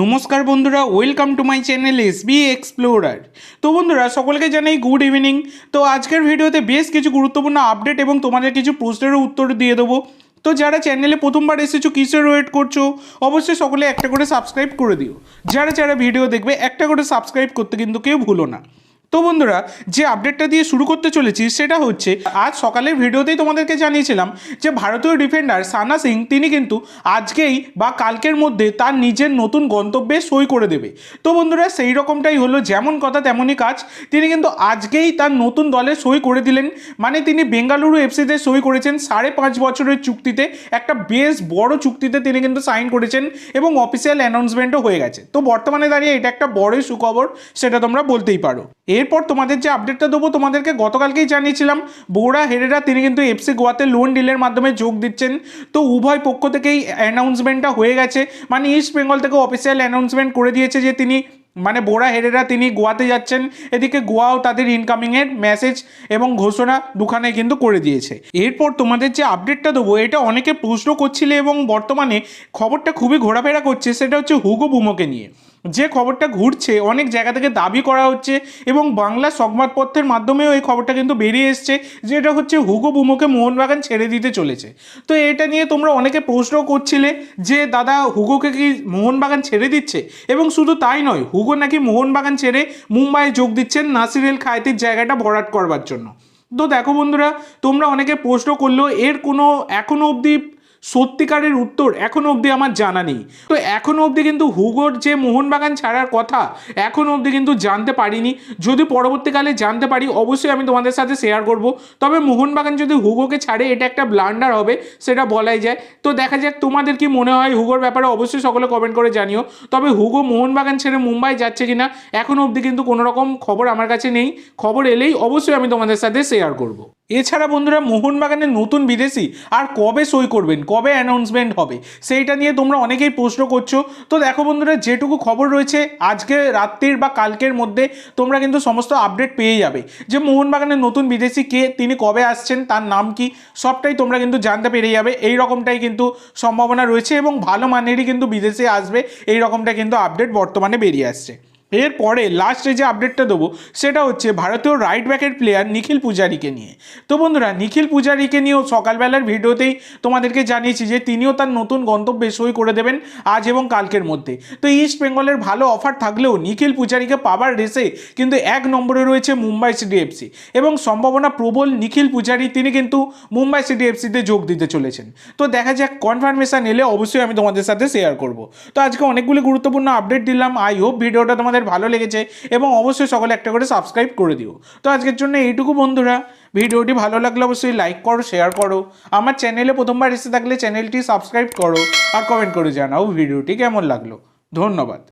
নমস্কার বন্ধুরা welcome to my channel S B explorer তো বন্ধুরা, সকলকে জানাই গুড ইভিনিং তো আজকের ভিডিওতে বেশ কিছু গুরুত্বপূর্ণ আপডেট এবং তোমাদের কিছু প্রশ্নেরও উত্তর দিয়ে দেবো। তো যারা চ্যানেলে প্রথমবার এসেছ কিসের ওয়েট করছ, অবশ্যই সকলে একটা করে সাবস্ক্রাইব করে দিও। যারা যারা ভিডিও দেখবে, একটা করে সাবস্ক্রাইব করতে কিন্তু কেউ ভুলো না। তো বন্ধুরা, যে আপডেটটা দিয়ে শুরু করতে চলেছি সেটা হচ্ছে, আজ সকালের ভিডিওতেই তোমাদেরকে জানিয়েছিলাম যে ভারতীয় ডিফেন্ডার সানা সিং, তিনি কিন্তু আজকেই বা কালকের মধ্যে তার নিজের নতুন গন্তব্যে সই করে দেবে। তো বন্ধুরা, সেই রকমটাই হলো, যেমন কথা তেমনই কাজ। তিনি কিন্তু আজকেই তার নতুন দলে সই করে দিলেন। মানে তিনি বেঙ্গালুরু এফসিতে সই করেছেন সাড়ে পাঁচ বছরের চুক্তিতে। একটা বেশ বড় চুক্তিতে তিনি কিন্তু সাইন করেছেন এবং অফিসিয়াল অ্যানাউন্সমেন্টও হয়ে গেছে। তো বর্তমানে দাঁড়িয়ে এটা একটা বড়ই সুখবর, সেটা তোমরা বলতেই পারো। এরপর তোমাদের যে আপডেটটা দেবো, তোমাদেরকে গতকালকেই জানিয়েছিলাম, বৌরা হেরেরা তিনি কিন্তু এফসি গোয়াতে লোন ডিলের মাধ্যমে যোগ দিচ্ছেন। তো উভয় পক্ষ থেকেই অ্যানাউন্সমেন্টটা হয়ে গেছে। মানে ইস্ট বেঙ্গল থেকে অফিসিয়াল অ্যানাউন্সমেন্ট করে দিয়েছে যে তিনি মানে বোরা হেরেরা তিনি গোয়াতে যাচ্ছেন। এদিকে গোয়াও তাদের ইনকামিংয়ের মেসেজ এবং ঘোষণা দুখানে কিন্তু করে দিয়েছে। এরপর তোমাদের যে আপডেটটা দেবো, এটা অনেকে প্রশ্ন করছিলে এবং বর্তমানে খবরটা খুবই ঘোরাফেরা করছে, সেটা হচ্ছে হুগো বুমোকে নিয়ে। যে খবরটা ঘুরছে, অনেক জায়গা থেকে দাবি করা হচ্ছে এবং বাংলা সংবাদপত্রের মাধ্যমেও এই খবরটা কিন্তু বেরিয়ে এসছে যে এটা হচ্ছে হুগো বুমোকে মোহনবাগান ছেড়ে দিতে চলেছে। তো এটা নিয়ে তোমরা অনেকে প্রশ্ন করছিলে যে, দাদা, হুগোকে কি মোহনবাগান ছেড়ে দিচ্ছে? এবং শুধু তাই নয়, হুগো নাকি মোহনবাগান ছেড়ে মুম্বাইয়ে যোগ দিচ্ছেন নাসিরেল খায়েতির জায়গাটা ভরাট করবার জন্য। তো দেখো বন্ধুরা, তোমরা অনেকে প্রশ্ন করলেও এর কোনো এখনও অবধি সত্যিকারের উত্তর এখনও অবধি আমার জানা নেই। তো এখনও অবধি কিন্তু হুগোর যে মোহনবাগান ছাড়ার কথা, এখনও অবধি কিন্তু জানতে পারিনি। যদি পরবর্তীকালে জানতে পারি, অবশ্যই আমি তোমাদের সাথে শেয়ার করব। তবে মোহনবাগান যদি হুগোকে ছাড়ে, এটা একটা ব্লান্ডার হবে, সেটা বলাই যায়। তো দেখা যাক তোমাদের কি মনে হয় হুগোর ব্যাপারে, অবশ্যই সকলে কমেন্ট করে জানিও। তবে হুগো মোহনবাগান ছেড়ে মুম্বাই যাচ্ছে কিনা, এখনও অবধি কিন্তু কোনো রকম খবর আমার কাছে নেই। খবর এলেই অবশ্যই আমি তোমাদের সাথে শেয়ার করব। এছাড়া বন্ধুরা মোহনবাগানের নতুন বিদেশি আর কবে সই করবেন? কবে অ্যানাউন্সমেন্ট হবে? সেইটা নিয়ে তোমরা অনেকেই প্রশ্ন করছ। তো দেখো বন্ধুরা, যেটুকু খবর রয়েছে, আজকে, রাত্রির বা কালকের মধ্যে তোমরা কিন্তু সমস্ত আপডেট পেয়ে যাবে। যে মোহনবাগানের নতুন বিদেশি কে, তিনি কবে আসছেন, তার নাম কি, সবটাই তোমরা কিন্তু জানতে পেরে যাবে। এই রকমটাই কিন্তু সম্ভাবনা রয়েছে এবং ভালো মানেরই কিন্তু বিদেশে আসবে। এই রকমটা কিন্তু আপডেট বর্তমানে বেরিয়ে আসছে। এরপরে লাস্টে যে আপডেটটা দেবো, সেটা হচ্ছে ভারতীয় রাইট ব্যাকের প্লেয়ার নিখিল পূজারিকে নিয়ে। তো বন্ধুরা, নিখিল পূজারিকে নিয়েও সকালবেলার ভিডিওতেই তোমাদেরকে জানিয়েছি যে তিনিও তার নতুন গন্তব্যে সই করে দেবেন আজ এবং কালকের মধ্যে। তো ইস্ট বেঙ্গলের ভালো অফার থাকলেও নিখিল পূজারিকে পাবার রেসে কিন্তু এক নম্বরে রয়েছে মুম্বাই সিটি এফসি এবং সম্ভাবনা প্রবল নিখিল পূজারি, তিনি কিন্তু মুম্বাই সিটি এফসিতে যোগ দিতে চলেছেন। তো দেখা যাক কনফার্মেশন এলে অবশ্যই আমি তোমাদের সাথে শেয়ার করব। তো আজকে অনেকগুলি গুরুত্বপূর্ণ আপডেট দিলাম। আই হোপ ভিডিওটা তোমাদের ভালো লেগেছে এবং অবশ্যই সকলে একটা করে সাবস্ক্রাইব করে দিও। তো আজকের জন্য এইটুকু বন্ধুরা। ভিডিওটি ভালো লাগলে অবশ্যই লাইক করো শেয়ার করো। আমার চ্যানেলে প্রথমবার এসে থাকলে চ্যানেলটি সাবস্ক্রাইব করো আর কমেন্ট করে জানাও ভিডিওটি কেমন লাগল। ধন্যবাদ।